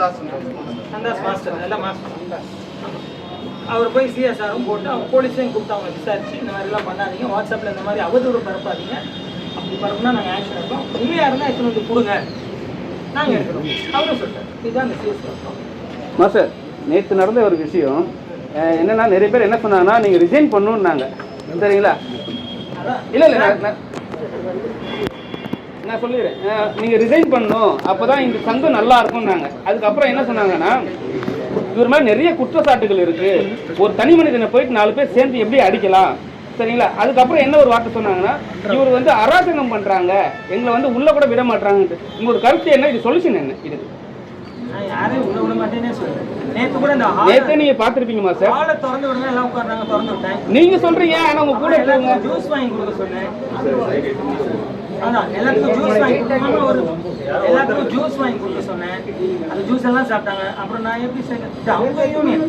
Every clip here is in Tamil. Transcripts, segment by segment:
ராம்தாஸ் மாஸ்டர் எல்லாம் மாஸ்டர் அவர் போய் சிஎஸ்ஆரும் போட்டு அவங்க போலீஸையும் கூப்பிட்டு அவங்க விசாரிச்சு இந்த மாதிரிலாம் பண்ணாதீங்க வாட்ஸ்அப்பில் இந்த மாதிரி அவதூறு பரப்பாதீங்க. அப்படி பரப்புனா நாங்கள் ஆக்ஷன் எடுப்போம். உண்மையாக இருந்தால் எத்தனை வந்து கொடுங்க. நாங்கள் எடுக்கிறோம். அவரும் சொல்லிட்டார் இதுதான் அந்த சிஎஸ்ஆர் மாஸ்டர் நேற்று நடந்த ஒரு விஷயம். என்னன்னா நிறைய பேர் என்ன சொன்னாங்கன்னா நீங்கள் ரிசைன் பண்ணணுன்னாங்க சரிங்களா? அதான். இல்லை இல்லை நான் சொல்லிடுறேன். அஹ், நீங்க ரிசைன் பண்ணணும். அப்பதான் இந்த சங்கம் நல்லா இருக்கும்னாங்க. அதுக்கப்புறம் என்ன சொன்னாங்கன்னா இவர் மேல நிறைய குற்றச்சாட்டுகள் இருக்கு. ஒரு தனி மனிதனை போயிட்டு நாலு பேர் சேர்ந்து எப்படி அடிக்கலாம்? சரிங்களா? அதுக்கப்புறம் என்ன ஒரு வார்த்தை சொன்னாங்கன்னா இவர் வந்து அராஜகம் பண்றாங்க. எங்களை வந்து உள்ள கூட விட மாட்டாங்கன்ட்டு உங்களோட கருத்து என்ன? இது சொல்யூஷன் என்ன? இது. நேத்தே நீங்க பாத்திருப்பீங்க மாஸ்டர் ஹாலை திறந்து விடுங்க எல்லாம் உட்கார்றாங்க திறந்து விட்டேன். நீங்க சொல்றீங்க ஆனா உங்க கூட ஜூஸ் வாங்கி கொடுக்க சொன்னேன். அதான் எல்லாத்துக்கும் ஜூஸ் வாங்கி கொடுக்கணும். ஒரு எல்லாத்துக்கும் ஜூஸ் வாங்கி கொடுக்க சொன்னேன். அந்த ஜூஸ் எல்லாம் சாப்பிட்டாங்க. அப்புறம் நான் எப்படி இது அவங்க யூனியன்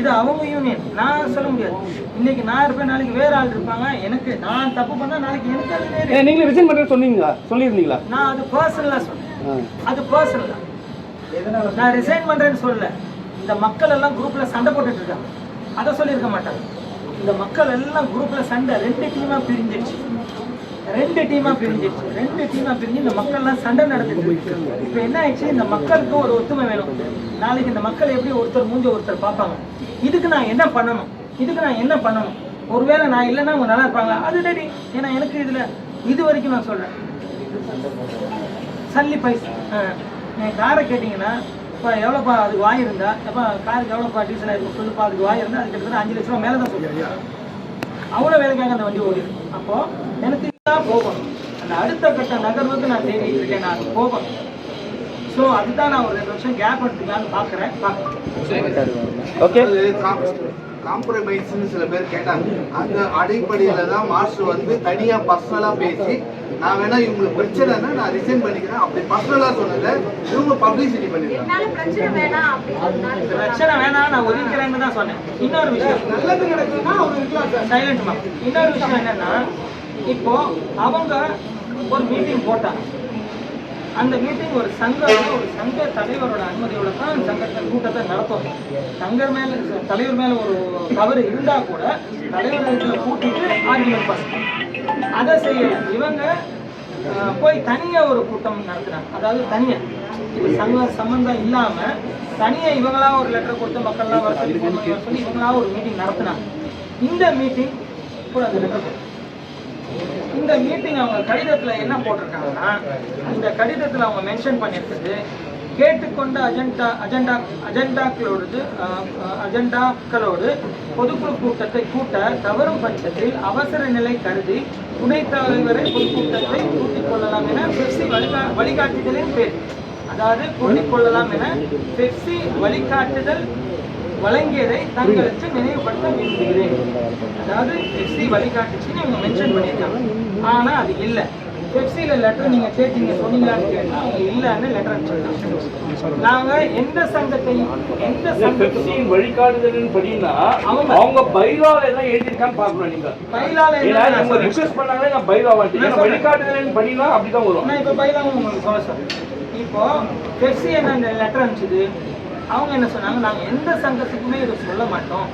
இது அவங்க யூனியன் நான் சொல்ல முடியாது. இன்னைக்கு நான் இருப்பேன் நாளைக்கு வேற ஆள் இருப்பாங்க. எனக்கு நான் தப்பு பண்ணா நாளைக்கு எனக்கு அது நீங்க ரிசைன் பண்றேன்னு சொன்னீங்களா? சொல்லியிருந்தீங்களா? நான் அது பர்சனலா சொன்னேன். அது பர்சனலா நான் ரிசைன் பண்றேன்னு சொல்லல. இந்த மக்கள் எல்லாம் குரூப்ல சண்டை போட்டுட்டு இருக்காங்க. அதை சொல்லியிருக்க மாட்டாங்க. இந்த மக்கள் எல்லாம் குரூப்ல சண்டை ரெண்டு டீமா பிரிஞ்சிருச்சு ரெண்டு டீமா பிரிஞ்சிருச்சு ரெண்டு டீமா பிரிஞ்சு இந்த மக்கள் எல்லாம் சண்டை நடந்துட்டு போயிடுச்சு இப்ப என்ன ஆயிடுச்சு? இந்த மக்களுக்கு ஒரு ஒத்துமை வேணும். நாளைக்கு இந்த மக்கள் எப்படி ஒருத்தர் மூஞ்ச ஒருத்தர் பார்ப்பாங்க? இதுக்கு நான் என்ன பண்ணணும்? இதுக்கு நான் என்ன பண்ணணும்? ஒருவேளை நான் இல்லைன்னா அவங்க நல்லா இருப்பாங்க அது ரெடி ஏன்னா எனக்கு இதுல இது வரைக்கும் நான் சொல்றேன். சல்லி பைசா என் காரை கேட்டிங்கன்னா இப்போ எவ்வளோப்பா அதுக்கு வாங்கியிருந்தா எப்போ காருக்கு எவ்வளோப்பா டீசல் ஆயிருக்கும் சொல்லுப்பா அதுக்கு வாங்கியிருந்தா அது கிட்டத்தட்ட அஞ்சு லட்ச ரூபா மேலே தான் சொல்லுவாங்க அவ்வளோ வேலைக்காக அந்த வண்டி ஓடிடும் அப்போது எனக்கு தான் போகணும். அந்த அடுத்த கட்ட நகர்வுக்கு நான் தேடிட்டு இருக்கேன். நான் போகணும். ஸோ அதுதான் நான் ஒரு ரெண்டு வருஷம் கேப் எடுத்துக்கலான்னு பார்க்குறேன் பார்க்குறேன் ஓகே காம்ப்ரமைஸ்னு சில பேர் கேட்டாங்க. அந்த அடிப்படையில தான் மாஸ்டர் வந்து தனியா பர்சனலா பேசி நான் வேணா இவங்களுக்கு பிரச்சனைனா நான் ரிசைன் பண்ணிக்கிறேன். அப்படி பர்சனலா சொன்னதை இவங்க பப்ளிசிட்டி பண்ணிருக்காங்க என்னால பிரச்சனை வேணாம் பிரச்சனை நான் ஒதுக்கிறேன்னு தான் சொன்னேன். இன்னொரு விஷயம். நல்லது நடக்குதுன்னா அவர் இருக்கலாம் சைலண்ட் மா. இன்னொரு விஷயம் என்னன்னா இப்போ அவங்க ஒரு மீட்டிங் போட்டாங்க. அந்த மீட்டிங் ஒரு சங்கம் ஒரு சங்க தலைவரோட அனுமதியோட தான் சங்கத்தின் கூட்டத்தை நடத்தும் சங்கர் மேல தலைவர் மேல ஒரு தவறு இருந்தா கூட தலைவர் கூட்டிட்டு ஆர்குமெண்ட் பசங்க அதை செய்யல. இவங்க போய் தனியா ஒரு கூட்டம் நடத்துகிறாங்க அதாவது தனியா. இது சங்க சம்பந்தம் இல்லாம தனியா இவங்களா ஒரு லெட்டர் கொடுத்து மக்கள்லாம் வர சொல்லி சொல்லி இவங்களா ஒரு மீட்டிங் நடத்துனாங்க. இந்த மீட்டிங் கூட அந்த லெட்டர் இந்த மீட்டிங் அவங்க கடிதத்தில் என்ன போட்டிருக்காங்கன்னா இந்த கடிதத்தில் அவங்க மென்ஷன் பண்ணியிருக்கிறது கேட்டுக்கொண்ட அஜெண்டா அஜெண்டா அஜெண்டாக்களோடு அஜெண்டாக்களோடு பொதுக்குழு கூட்டத்தை கூட்ட தவறும் பட்சத்தில் அவசர நிலை கருதி துணைத் தலைவரை பொதுக்கூட்டத்தை கூட்டிக் கொள்ளலாம் என பெப்சி வழிகா வழிகாட்டுதலின் பேர். அதாவது கூட்டிக் கொள்ளலாம் என பெப்சி வழிகாட்டுதல் வழங்கியதை தங்களுக்கு நினைவுபடுத்த விரும்புகிறேன். அதாவது பெப்சி வழிகாட்டுச்சுன்னு இவங்க மென்ஷன் பண்ணியிருக்காங்க. ஆனா அது இல்ல. பெப்சியில லெட்டர் நீங்க கேட்டீங்க சொன்னீங்களான்னு கேட்டா அவங்க இல்லைன்னு லெட்டர் அனுப்பிச்சிருக்காங்க நாங்க எந்த சங்கத்தையும் எந்த பெப்சியின் வழிகாட்டுதலின் படினா அவங்க- அவங்க பைலால எல்லாம் எழுதியிருக்கான்னு பார்க்கணும் நீங்க. பைலால ஏன்னா இவங்க ரிக்வெஸ்ட் பண்ணாங்களே நான் பைலா வாட்டி வழிகாட்டுதலின் படினா அப்படிதான் வரும். நான் இப்போ பைலாவும் உங்களுக்கு சொல்ல சொல்றேன். இப்போ பெப்சி என்ன லெட்டர் அனுப்பிச்சது? அவங்க என்ன சொன்னாங்க நாங்கள் எந்த சங்கத்துக்குமே இதை சொல்ல மாட்டோம்.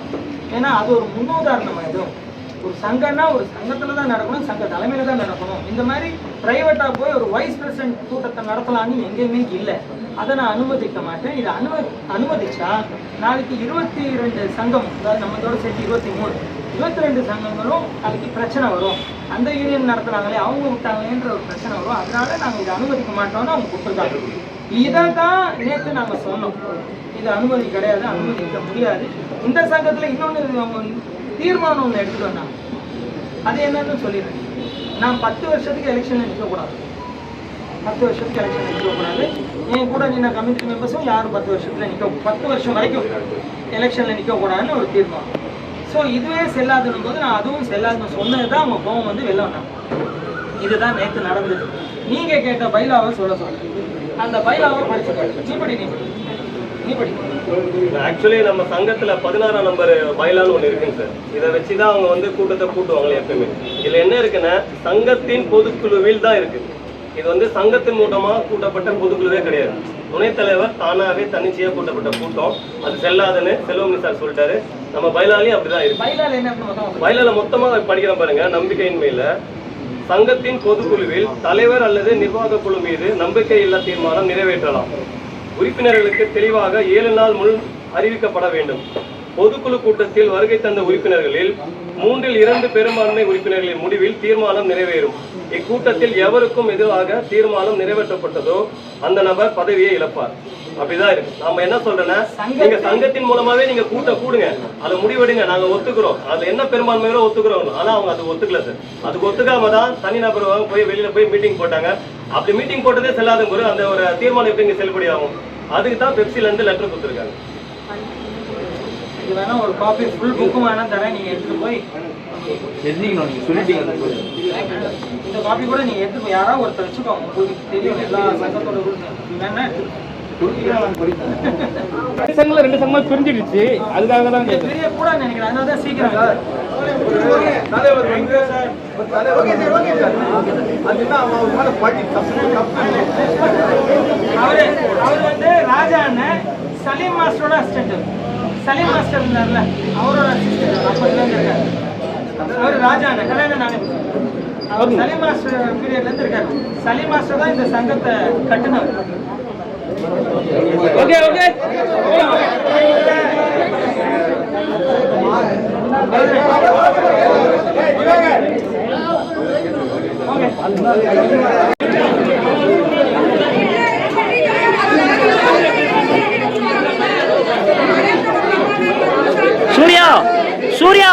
ஏன்னா அது ஒரு முன்னுதாரணம் ஆயிடும் ஒரு சங்கம்னா ஒரு சங்கத்தில் தான் நடக்கணும் சங்க தலைமையில் தான் நடக்கணும். இந்த மாதிரி ப்ரைவேட்டாக போய் ஒரு வைஸ் பிரசிடென்ட் கூட்டத்தை நடத்தலாம்னு எங்கேயுமே இல்லை. அதை நான் அனுமதிக்க மாட்டேன். இதை அனும அனுமதிச்சா நாளைக்கு இருபத்தி ரெண்டு சங்கம் அதாவது நம்ம இதோட சேர்த்து இருபத்தி மூணு இருபத்தி ரெண்டு சங்கங்களும் நாளைக்கு பிரச்சனை வரும். அந்த யூனியன் நடத்துனாங்களே அவங்க விட்டாங்களேன்ற ஒரு பிரச்சனை வரும். அதனால நாங்கள் இதை அனுமதிக்க மாட்டோம்னு அவங்க கொடுத்துருக்காங்க இதை தான் நேற்று நாங்கள் சொன்னோம். இது அனுமதி கிடையாது அனுமதிக்க முடியாது. இந்த சங்கத்தில் இன்னொன்று அவங்க தீர்மானம் ஒன்று எடுத்துட்டு வந்தாங்க. அது என்னன்னு சொல்லிடுறேன். நான் பத்து வருஷத்துக்கு எலெக்ஷனில் நிற்கக்கூடாது பத்து வருஷத்துக்கு எலெக்ஷன் நிற்கக்கூடாது என் கூட நின்ன கமிட்டி மெம்பர்ஸும் யாரும் பத்து வருஷத்தில் நிற்க பத்து வருஷம் வரைக்கும் எலெக்ஷனில் நிற்கக்கூடாதுன்னு ஒரு தீர்மானம். ஸோ இதுவே செல்லாதுன்னும் போது நான் அதுவும் செல்லாதுன்னு சொன்னது தான் அவங்க கோவம் வந்து வெளில வந்தாங்க. இதுதான் நேற்று நடந்தது. நீங்கள் கேட்ட பைலாவை சொல்ல சொல்றேன் அந்த பைலாவை படிச்சு காட்டு. நீ படி நீ படி. நீ படி. ஆக்சுவலி நம்ம சங்கத்துல பதினாறாம் நம்பர் பைலான்னு ஒன்று இருக்குங்க சார். இதை வச்சு தான் அவங்க வந்து கூட்டத்தை கூட்டுவாங்களே எப்பவுமே இதுல என்ன இருக்குன்னா சங்கத்தின் பொதுக்குழுவில் தான் இருக்கு. இது வந்து சங்கத்தின் மூலமா கூட்டப்பட்ட பொதுக்குழுவே கிடையாது. துணைத் தலைவர் தானாவே தன்னிச்சையா கூட்டப்பட்ட கூட்டம். அது செல்லாதுன்னு செல்வமணி சார் சொல்லிட்டாரு. நம்ம பயிலாலையும் அப்படிதான் இருக்கு. வயலில் மொத்தமாக படிக்கிறேன் பாருங்க நம்பிக்கையின்மையில. சங்கத்தின் பொதுக்குழுவில் தலைவர் அல்லது நிர்வாக குழு மீது நம்பிக்கை இல்லா தீர்மானம் நிறைவேற்றலாம். உறுப்பினர்களுக்கு தெளிவாக ஏழு நாள் முன் அறிவிக்கப்பட வேண்டும். பொதுக்குழு கூட்டத்தில் வருகை தந்த உறுப்பினர்களில் மூன்றில் இரண்டு பெரும்பான்மை உறுப்பினர்களின் முடிவில் தீர்மானம் நிறைவேறும். இக்கூட்டத்தில் எவருக்கும் எதிராக தீர்மானம் நிறைவேற்றப்பட்டதோ அந்த நபர் பதவியை இழப்பார். அப்படிதான் இருக்கு. நாம என்ன சொல்றேன்னா நீங்க சங்கத்தின் மூலமாவே நீங்க கூட்ட கூடுங்க. அதை முடிவெடுங்க. நாங்க ஒத்துக்கிறோம். அது என்ன பெரும்பான்மையோட ஒத்துக்கிறோம். ஆனா அவங்க அது ஒத்துக்கல சார். அதுக்கு ஒத்துக்காம தான் தனிநபர் போய் வெளியில போய் மீட்டிங் போட்டாங்க. அப்படி மீட்டிங் போட்டதே செல்லாத போது அந்த ஒரு தீர்மானம் எப்படி இங்க செல்லுபடி ஆகும்? அதுக்கு தான் பெப்சில இருந்து லெட்டர் கொடுத்துருக்காங்க. இது வேணா ஒரு காப்பி ஃபுல் புக்கும் வேணா தரேன். நீங்க எடுத்துட்டு போய். இந்த காப்பி கூட நீங்க எடுத்து யாராவது ஒருத்தர் வச்சுக்கோங்க. உங்களுக்கு தெரியும். எல்லா சங்கத்தோட வேணா எடுத்துட்டு ரெண்டு சங்கமா பிரிஞ்சிடுச்சு. அதுக்காக தான் நினைக்கிறேன். அதனால தான் சீக்கிரம் தலைவர் வந்து அவரு அவர் வந்து ராஜா அண்ணன் சலீம் மாஸ்டரோட அசிஸ்டன்ட் சலீம் மாஸ்டர் இருந்தார்ல அவரோட அசிஸ்டன்ட் இருக்காரு அவர் ராஜா அண்ணன் கல்யாணம் நானே அவர். சலீம் மாஸ்டர் பீரியட்ல இருந்து இருக்காரு. சலீம் மாஸ்டர் தான் இந்த சங்கத்தை கட்டுனவர். Okay okay Surya Surya.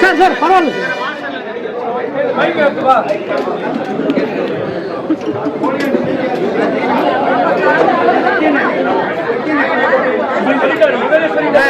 Sir sir பரவாயில்ல. ஆ,